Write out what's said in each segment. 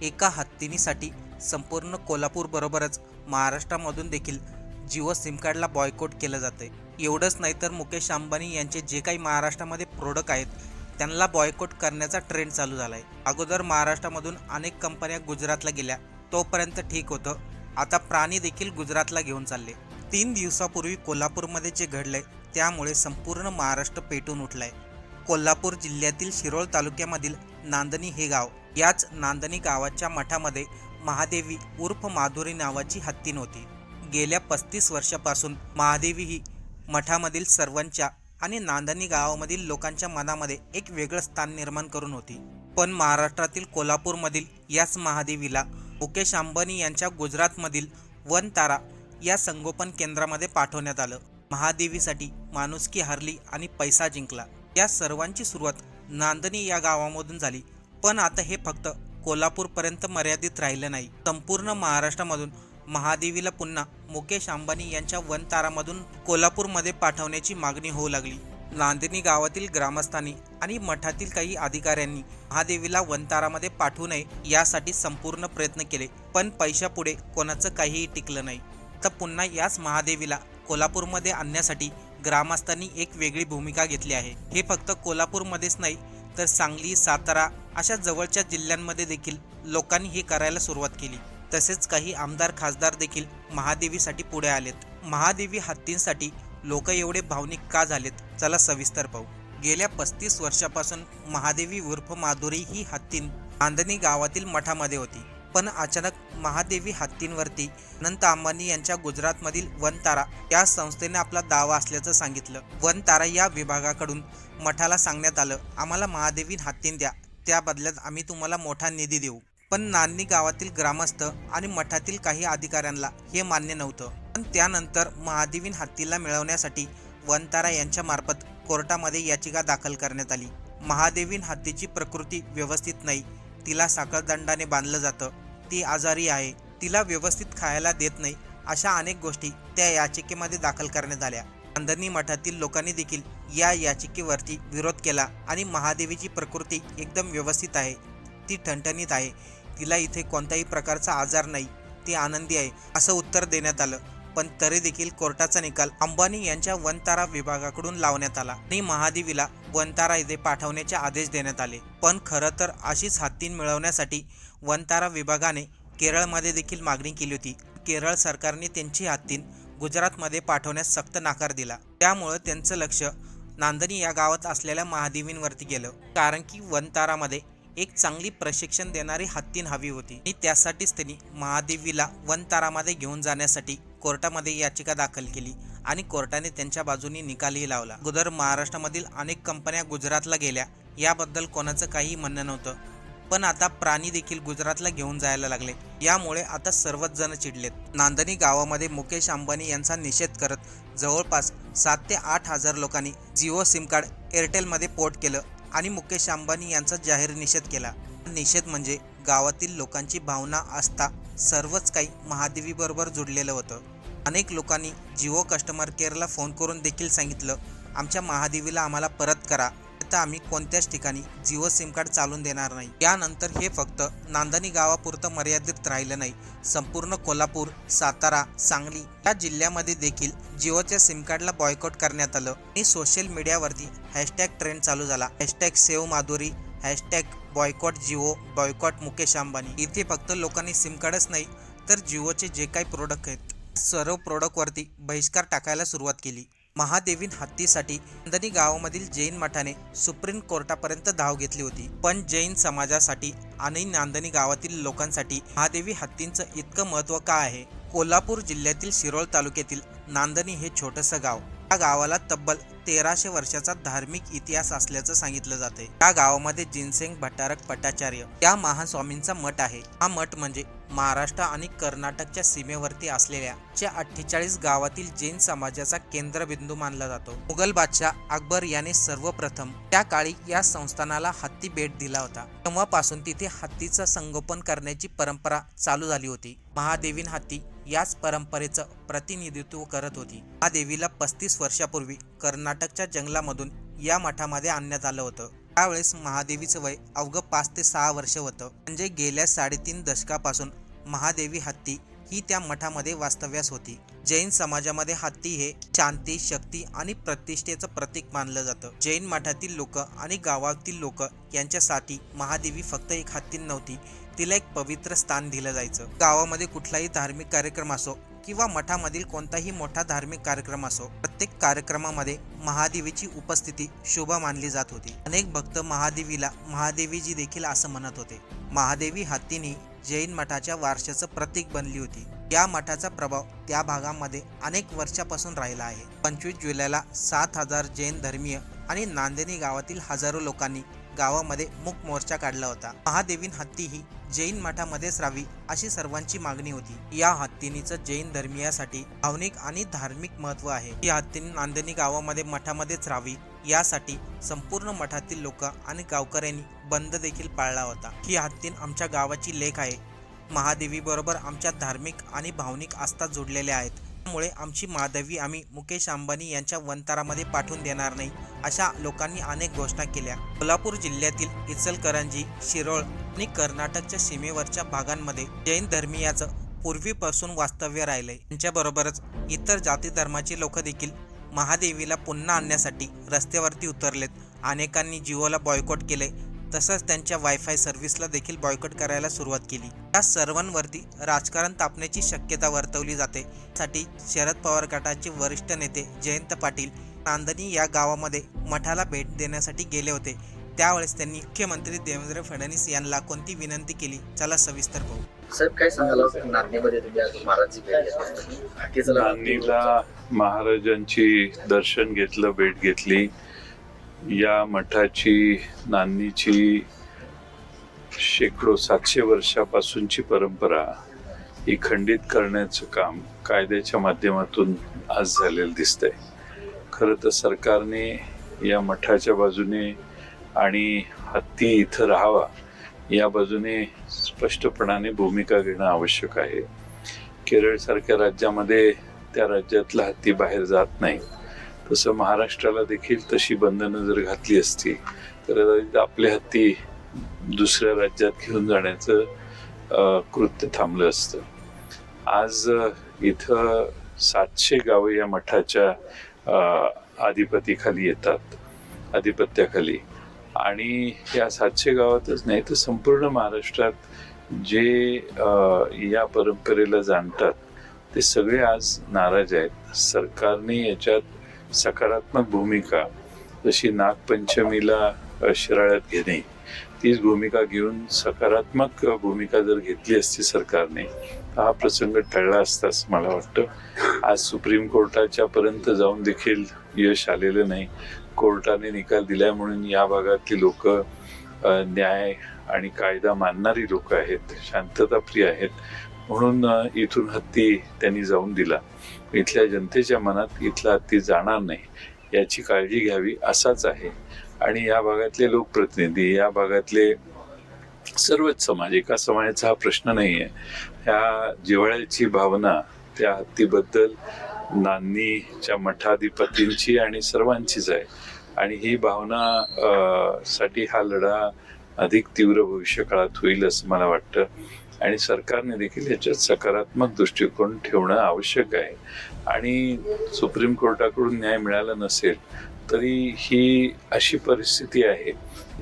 एका हत्तीनीसाठी संपूर्ण कोल्हापूर बरोबरच महाराष्ट्रामधून देखील जिओ सिमकार्डला बॉयकॉट केलं जाते एवढंच नाही तर मुकेश अंबानी यांचे जे काही महाराष्ट्रामध्ये प्रोडक्ट आहेत त्यांना बॉयकॉट करण्याचा ट्रेंड चालू झाला आहे अगोदर महाराष्ट्रामधून अनेक कंपन्या गुजरातला गेल्या तोपर्यंत ठीक होतं. आता प्राणी देखील गुजरातला घेऊन चालले. तीन दिवसापूर्वी कोल्हापूरमध्ये जे घडलंय त्यामुळे संपूर्ण महाराष्ट्र पेटून उठलाय. कोल्हापूर जिल्ह्यातील शिरोळ तालुक्यामधील नांदणी हे गाव. याच नांदणी गावाच्या मठामध्ये महादेवी उर्फ माधुरी नावाची हत्तीन होती गेल्या पस्तीस वर्षापासून महादेवी ही मठामधील सर्वांच्या आणि नांदणी गावामधील लोकांच्या मनामध्ये एक वेगळं स्थान निर्माण करून होती. पण महाराष्ट्रातील कोल्हापूरमधील याच महादेवीला मुकेश अंबानी यांच्या गुजरातमधील वन तारा या संगोपन केंद्रामध्ये पाठवण्यात आलं. महादेवीसाठी माणुसकी हरली आणि पैसा जिंकला. या सर्वांची सुरुवात नांदणी या गावामधून झाली. पण आता हे फक्त कोल्हापूरपर्यंत मर्यादित राहिलं नाही. संपूर्ण महाराष्ट्रामधून महादेवीला पुन्हा मुकेश अंबानी यांच्या वनतारामधून कोल्हापूरमध्ये पाठवण्याची मागणी होऊ लागली. नांदिनी गावातील ग्रामस्थांनी आणि मठातील काही अधिकाऱ्यांनी महादेवीला वनतारामध्ये पाठवू नये यासाठी संपूर्ण प्रयत्न केले. पण पैशापुढे कोणाचं काहीही टिकलं नाही. तर पुन्हा याच महादेवीला कोल्हापूरमध्ये आणण्यासाठी ग्रामस्थांनी एक वेगळी भूमिका घेतली आहे. हे फक्त कोल्हापूरमध्येच नाही तर सांगली सातारा अशा जवळच्या जिल्ह्यांमध्ये देखील लोकांनी हे करायला सुरुवात केली. तसेच काही आमदार खासदार देखील महादेवीसाठी पुढे आलेत. महादेवी हत्तींसाठी लोक एवढे भावनिक का झालेत? चला सविस्तर पाहू. गेल्या पस्तीस वर्षापासून महादेवी उर्फ माधुरी ही हत्तीन नांदणी गावातील मठामध्ये होती. पण अचानक महादेवी हत्तींवरती अनंत अंबानी यांच्या गुजरातमधील वनतारा या संस्थेने आपला दावा असल्याचं सांगितलं. वनतारा या विभागाकडून मठाला सांगण्यात आलं आम्हाला महादेवी हत्तीन द्या त्या बदल्यात आम्ही तुम्हाला मोठा निधी देऊ. पण नान्नी गावातील ग्रामस्थ आणि मठातील काही अधिकाऱ्यांना हे मान्य नव्हतं. पण त्यानंतर महादेवीन हत्तीला मिळवण्यासाठी वनतारा यांच्या मार्फत कोर्टामध्ये याचिका दाखल करण्यात आली. महादेवीन हत्तीची प्रकृती व्यवस्थित नाही तिला साखरदंडाने बांधलं जातं. ती आजारी आहे. तिला व्यवस्थित खायला देत नाही. अशा अनेक गोष्टी त्या याचिकेमध्ये दाखल करण्यात आल्या. चांदणी मठातील लोकांनी देखील या याचिकेवरती विरोध केला आणि महादेवीची प्रकृती एकदम व्यवस्थित आहे. ती ठणठणीत आहे. तिला इथे कोणत्याही प्रकारचा आजार नाही. ती आनंदी आहे असं उत्तर देण्यात आलं. पण तरी देखील कोर्टाचा निकाल अंबानी यांच्या वनतारा विभागाकडून लावण्यात आला आणि महादेवीला वनतारा येथे पाठवण्याचे आदेश देण्यात आले. पण खरं तर अशीच हत्तीन मिळवण्यासाठी वनतारा विभागाने केरळमध्ये देखील मागणी केली होती. केरळ सरकारने त्यांची हत्तीन गुजरातमध्ये पाठवण्यास सक्त नाकार दिला. त्यामुळं त्यांचं लक्ष नांदणी या गावात असलेल्या महादेवींवरती गेलं. कारण की वनतारामध्ये एक चांगली प्रशिक्षण देणारी हत्तीन हवी होती. आणि त्यासाठीच त्यांनी महादेवीला वनतारामध्ये घेऊन जाण्यासाठी कोर्टामध्ये याचिका दाखल केली आणि कोर्टाने त्यांच्या बाजूनी निकालही लावला. अगोदर महाराष्ट्रामधील अनेक कंपन्या गुजरातला गेल्या याबद्दल कोणाचं काही म्हणणं नव्हतं. पण आता प्राणी देखील गुजरातला घेऊन जायला लागले. यामुळे आता सर्वच जण चिडलेत. नांदणी गावामध्ये मुकेश अंबानी यांचा निषेध करत जवळपास सात ते आठ हजार लोकांनी जिओ सिम कार्ड एअरटेलमध्ये पोर्ट केलं आणि मुकेश अंबानी यांचा जाहीर निषेध केला. निषेध म्हणजे गावातील लोकांची भावना आस्था सर्वच काही महादेवीबरोबर जुडलेलं होतं. अनेक लोकांनी जिओ कस्टमर केअरला फोन करून देखील सांगितलं आमच्या महादेवीला आम्हाला परत करा. आता आम्ही कोणत्याच ठिकाणी जिओ सिम कार्ड चालून देणार नाही. यानंतर हे फक्त नांदणी गावापुरतं मर्यादित राहिलं नाही. संपूर्ण कोल्हापूर सातारा सांगली या जिल्ह्यामध्ये देखील जिओच्या सिम कार्डला बॉयकॉट करण्यात आलं आणि सोशल मीडियावरती हॅशटॅग ट्रेंड चालू झाला. Hashtag save Madhuri hashtag boycott Jio boycott Mukesh Ambani. इथे फक्त लोकांनी सिम कार्डच नाही तर जिओचे जे काही प्रोडक्ट आहेत सर्व प्रोडक्टवरती बहिष्कार टाकायला सुरुवात केली. महादेवीन हत्तीसाठी नांदणी गावामधील जैन मठाने सुप्रीम कोर्टापर्यंत धाव घेतली होती. पण जैन समाजासाठी आणि नांदणी गावातील लोकांसाठी महादेवी हत्तींचं इतकं महत्त्व का आहे? कोल्हापूर जिल्ह्यातील शिरोळ तालुक्यातील नांदणी हे छोटंसं गाव. या गावाला तब्बल तेराशे वर्षाचा धार्मिक इतिहास असल्याचं सांगितलं जाते. या गावामध्ये जिनसेंग भट्टारक पटाचार्य या महान स्वामींचा मठ आहे. हा मठ म्हणजे महाराष्ट्र आणि कर्नाटकच्या सीमेवरती असलेल्या च्या अठ्ठेचाळीस गावातील जैन समाजाचा केंद्रबिंदू मानला जातो. मुघल बादशाह अकबर याने सर्वप्रथम त्या काळी या संस्थानाला हत्ती भेट दिला होता. तेव्हापासून तिथे हत्तीचं संगोपन करण्याची परंपरा चालू झाली होती. महादेवीन हत्ती याच परंपरेचं प्रतिनिधित्व करत होती. महादेवीला पस्तीस वर्षापूर्वी कर्नाटकच्या जंगलामधून या मठामध्ये आणण्यात आलं होतं. त्यावेळेस महादेवीचं वय अवघं पाच ते सहा वर्ष होतं. म्हणजे गेल्या साडेतीन दशकापासून महादेवी हत्ती ही त्या मठामध्ये वास्तव्यास होती. जैन समाजामध्ये हत्ती हे शांती शक्ती आणि प्रतिष्ठेचं प्रतीक मानलं जातं. जैन मठातील लोक आणि गावातील लोक यांच्यासाठी महादेवी फक्त एक हत्ती नव्हती तिला एक पवित्र स्थान दिलं जायचं. गावामध्ये कुठलाही धार्मिक कार्यक्रम असो किंवा मठामधील कोणताही मोठा धार्मिक कार्यक्रम असो प्रत्येक कार्यक्रमामध्ये महादेवीची उपस्थिती शोभा मानली जात होती. अनेक भक्त महादेवीला महादेवीजी देखील असं म्हणत होते. महादेवी हत्तीनी जैन मठाच्या वारशाचं प्रतीक बनली होती. या मठाचा प्रभाव त्या भागामध्ये अनेक वर्षापासून राहिला आहे. पंचवीस जुलैला सात हजार जैन धर्मीय आणि नांदेनी गावातील हजारो लोकांनी गावामध्ये मूक मोर्चा काढला होता. महादेवीन हत्ती ही जैन मठामध्येच राहावी अशी सर्वांची मागणी होती. या हत्तीनीचं जैन धर्मियासाठी भावनिक आणि धार्मिक महत्त्व आहे. ही हत्तीनी नांदणी गावामध्ये मठामध्येच राहावी यासाठी संपूर्ण मठातील लोक आणि गावकऱ्यांनी बंद देखील पाळला होता. ही हत्तीन आमच्या गावाची लेख आहे. महादेवी बरोबर आमच्या धार्मिक आणि भावनिक आस्था जोडलेल्या आहेत. त्यामुळे आमची महादेवी आम्ही मुकेश अंबानी यांच्या वंतारामध्ये पाठवून देणार नाही. अशा लोकांनी अनेक घोषणा केल्या. कोल्हापूर जिल्ह्यातील इचलकरंजी शिरोळ आणि कर्नाटकच्या सीमेवरच्या भागांमध्ये जैन धर्मीयाचं पूर्वीपासून वास्तव्य राहिले त्यांच्याबरोबरच इतर जाती धर्माचे लोक देखील महादेवीला पुन्हा आणण्यासाठी रस्त्यावरती उतरलेत. अनेकांनी जिओला बॉयकॉट केले तसंच त्यांच्या वायफाय सर्व्हिसला देखील बॉयकॉट करायला सुरुवात केली. या सर्वांवरती राजकारण तापण्याची शक्यता वर्तवली जाते. साठी शरद पवार गटाचे वरिष्ठ नेते जयंत पाटील नांदणी या गावामध्ये मठाला भेट देण्यासाठी गेले होते. त्यावेळेस त्यांनी मुख्यमंत्री देवेंद्र फडणवीस यांना कोणती विनंती केली? चला सविस्तर पाहू. साहेब काय सांगाल? नांदणीमध्ये महाराजची दर्शन घेतलं भेट घेतली. या मठाची नांदीची शेकडो सातशे वर्षापासूनची परंपरा ही खंडित करण्याचं काम कायद्याच्या माध्यमातून आज झालेलं दिसतंय. खरं तर सरकारने या मठाच्या बाजूने आणि हत्ती इथं राहावा या बाजूने स्पष्टपणाने भूमिका घेणं आवश्यक आहे. केरळसारख्या राज्यामध्ये त्या राज्यातला हत्ती बाहेर जात नाही. तसं महाराष्ट्राला देखील तशी बंधनं जर घातली असती तर आपले हत्ती दुसऱ्या राज्यात घेऊन जाण्याचं कृत्य थांबलं असतं. आज इथं सातशे गावं या मठाच्या आधिपतीखाली येतात आधिपत्याखाली आणि या सातशे गावातच नाही तर संपूर्ण महाराष्ट्रात जे या परंपरेला जाणतात ते सगळे आज नाराज आहेत. सरकारने याच्यात सकारात्मक भूमिका जशी नागपंचमीला शिराळ्यात घेणे तीच भूमिका घेऊन सकारात्मक भूमिका जर घेतली असती सरकारने हा प्रसंग टळला असता असं मला वाटतं. आज सुप्रीम कोर्टाच्या पर्यंत जाऊन देखील यश आलेलं नाही. कोर्टाने निकाल दिलाय म्हणून या भागातली लोक न्याय आणि कायदा मानणारी लोक आहेत शांतताप्रिय आहेत. म्हणून इथून हत्ती त्यांनी जाऊन दिला. इथल्या जनतेच्या मनात इथला हत्ती जाणार नाही याची काळजी घ्यावी असाच आहे. आणि या भागातले लोकप्रतिनिधी या भागातले सर्वच समाज एका समाजाचा हा प्रश्न नाही आहे ह्या जिव्हाळ्याची भावना त्या हत्तीबद्दल नान्नीच्या मठाधिपतींची आणि सर्वांचीच आहे. आणि ही भावना साठी हा लढा अधिक तीव्र भविष्य काळात होईल असं मला वाटतं. आणि सरकारने देखील याच्यात सकारात्मक दृष्टिकोन ठेवणं आवश्यक आहे. आणि सुप्रीम कोर्टाकडून न्याय मिळाला नसेल तरी ही अशी परिस्थिती आहे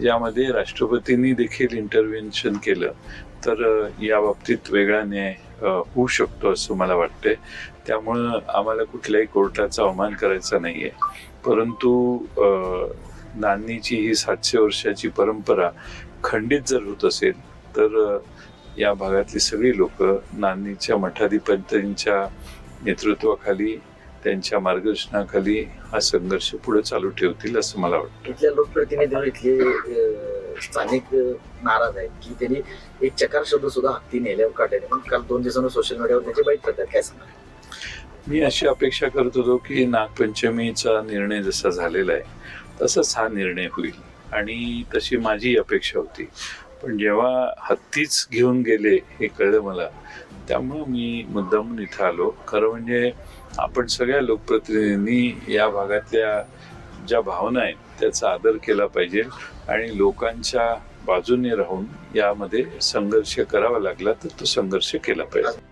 यामध्ये राष्ट्रपतींनी देखील इंटरव्हेन्शन केलं. तर या बाबतीत वेगळा न्याय होऊ शकतो असं मला वाटतंय. त्यामुळं आम्हाला कुठल्याही कोर्टाचा अवमान करायचा नाहीये. परंतु नान्नीची ही सातशे वर्षाची परंपरा खंडित जर होत असेल तर या भागातली सगळी लोक नान्नीच्या मठाधिपतींच्या नेतृत्वाखाली त्यांच्या मार्गदर्शनाखाली हा संघर्ष पुढे चालू ठेवतील असं मला वाटतं. इथल्या लोकप्रतिनिधीवर इथले स्थानिक नाराज आहेत की त्यांनी एक चकार शब्द सुद्धा हत्ती नेल्यावर काढले पण काल दोन दिवसांनी सोशल मीडियावर त्याची बाईट करतात काय सांगा मी अशी अपेक्षा करत होतो की नागपंचमीचा निर्णय जसा झालेला आहे तसाच हा निर्णय होईल. आणि तशी माझी अपेक्षा होती. पण जेव्हा हत्तीच घेऊन गेले हे कळलं मला त्यामुळं मी मुद्दामून इथं आलो. खरं म्हणजे आपण सगळ्या लोकप्रतिनिधींनी या भागातल्या ज्या भावना आहेत त्याचा आदर केला पाहिजे आणि लोकांच्या बाजूने राहून यामध्ये संघर्ष करावा लागला तर तो संघर्ष केला पाहिजे.